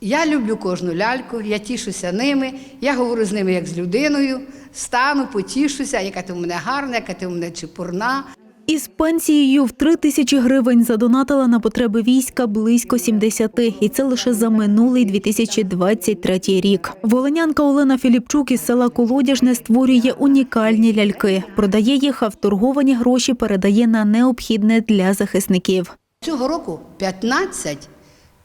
Я люблю кожну ляльку, я тішуся ними, я говорю з ними як з людиною, стану, потішуся, яка ти в мене гарна, яка ти в мене чепурна. Із пенсією в три тисячі гривень задонатила на потреби війська близько 70, і це лише за минулий 2023 рік. Волинянка Олена Філіпчук із села Колодяжне створює унікальні ляльки, продає їх, а вторговані гроші передає на необхідне для захисників. Цього року 15,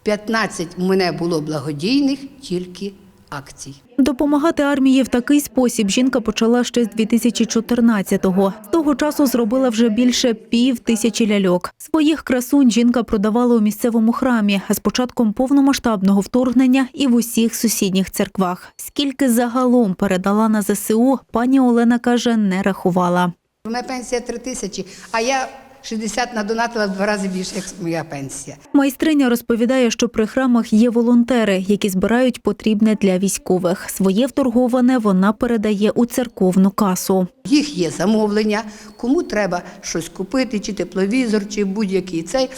15 у мене було благодійних тільки акцій. Допомагати армії в такий спосіб жінка почала ще з 2014-го. З того часу зробила вже більше пів тисячі ляльок. Своїх красунь жінка продавала у місцевому храмі, а з початком повномасштабного вторгнення і в усіх сусідніх церквах. Скільки загалом передала на ЗСУ, пані Олена каже, не рахувала. У мене пенсія 3 тисячі, а я 60 надонатила в два рази більше, як моя пенсія. Майстриня розповідає, що при храмах є волонтери, які збирають потрібне для військових. Своє вторговане вона передає у церковну касу. Їх є замовлення, кому треба щось купити, чи тепловізор, чи будь-який цей.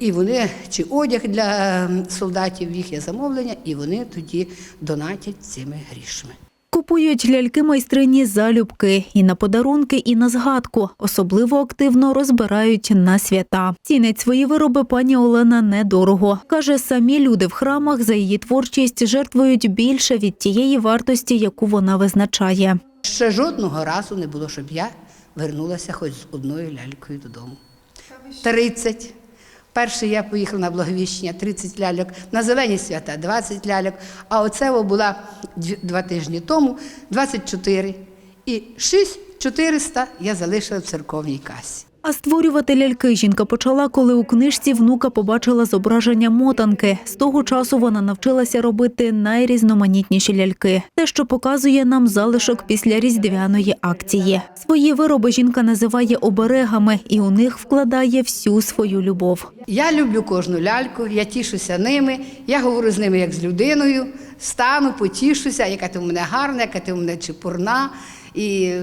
І вони, чи одяг для ем, солдатів, їх є замовлення, і вони тоді донатять цими грішми. Купують ляльки майстрині залюбки і на подарунки, і на згадку. Особливо активно розбирають на свята. Цінить свої вироби пані Олена недорого. Каже, самі люди в храмах за її творчість жертвують більше від тієї вартості, яку вона визначає. Ще жодного разу не було, щоб я вернулася хоч з одною лялькою додому. 30. Перший я поїхала на Благовіщення, 30 ляльок, на зелені свята 20 ляльок, а оце була два тижні тому 24. І 6 400 я залишила в церковній касі. А створювати ляльки жінка почала, коли у книжці внука побачила зображення мотанки. З того часу вона навчилася робити найрізноманітніші ляльки. Те, що показує нам залишок після різдвяної акції. Свої вироби жінка називає оберегами і у них вкладає всю свою любов. Я люблю кожну ляльку, я тішуся ними, я говорю з ними як з людиною, стану, потішуся, яка ти в мене гарна, яка ти в мене чепурна. І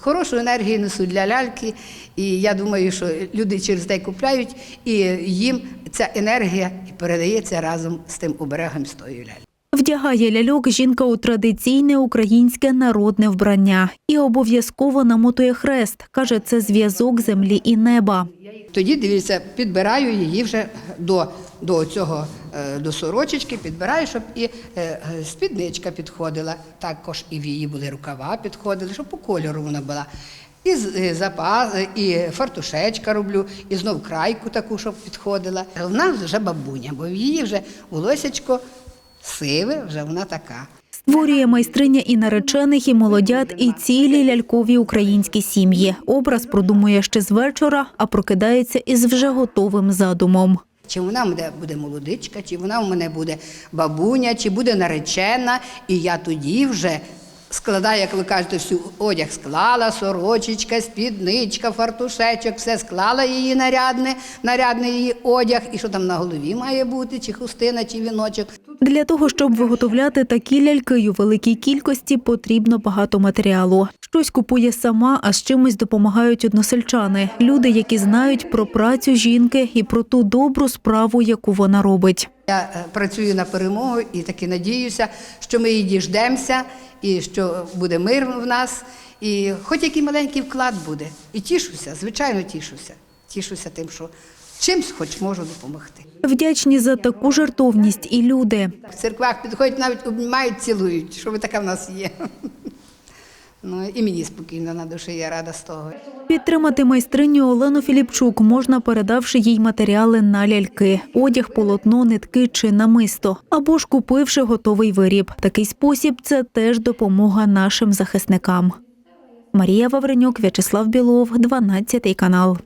хорошу енергію несуть для ляльки. І я думаю, що люди через те купляють, і їм ця енергія передається разом з тим оберегом з тої ляльки. Вдягає ляльок жінка у традиційне українське народне вбрання і обов'язково намотує хрест. каже, це зв'язок землі і неба. Тоді дивіться, підбираю її вже до, до цього до сорочечки, підбираю, щоб і е, е, спідничка підходила. Також і в її були рукава підходили, щоб по кольору вона була. І е, запас, е, і фартушечка роблю, і знов крайку таку, щоб підходила. В нас вже бабуня, бо в її вже волосечко сиве, вже вона така. Створює майстриня і наречених, і молодят, і цілі лялькові українські сім'ї. Образ продумує ще з вечора, а прокидається із вже готовим задумом. Чи вона мене буде молодичка, чи вона в мене буде бабуня, чи буде наречена, і я тоді вже складаю, як ви кажете, всю одяг склала, сорочечка, спідничка, фартушечок, все склала її нарядне, нарядний її одяг, і що там на голові має бути, чи хустина, чи віночок. Для того, щоб виготовляти такі ляльки у великій кількості, потрібно багато матеріалу. Щось купує сама, а з чимось допомагають односельчани. Люди, які знають про працю жінки і про ту добру справу, яку вона робить. Я е, працюю на перемогу і таки надіюся, що ми її діждемося, і що буде мир в нас, і хоч який маленький вклад буде. І тішуся, звичайно, тішуся. Тішуся тим, що чимсь хоч можу допомогти. Вдячні за таку жертовність і люди. В церквах підходять, навіть обнімають, цілують, що ви така в нас є. Ну і мені спокійно на душі, я рада з того. Підтримати майстриню Олену Філіпчук можна, передавши їй матеріали на ляльки, одяг, полотно, нитки чи намисто, або ж купивши готовий виріб. Такий спосіб це теж допомога нашим захисникам. Марія Вавренюк, В'ячеслав Білов, 12 канал.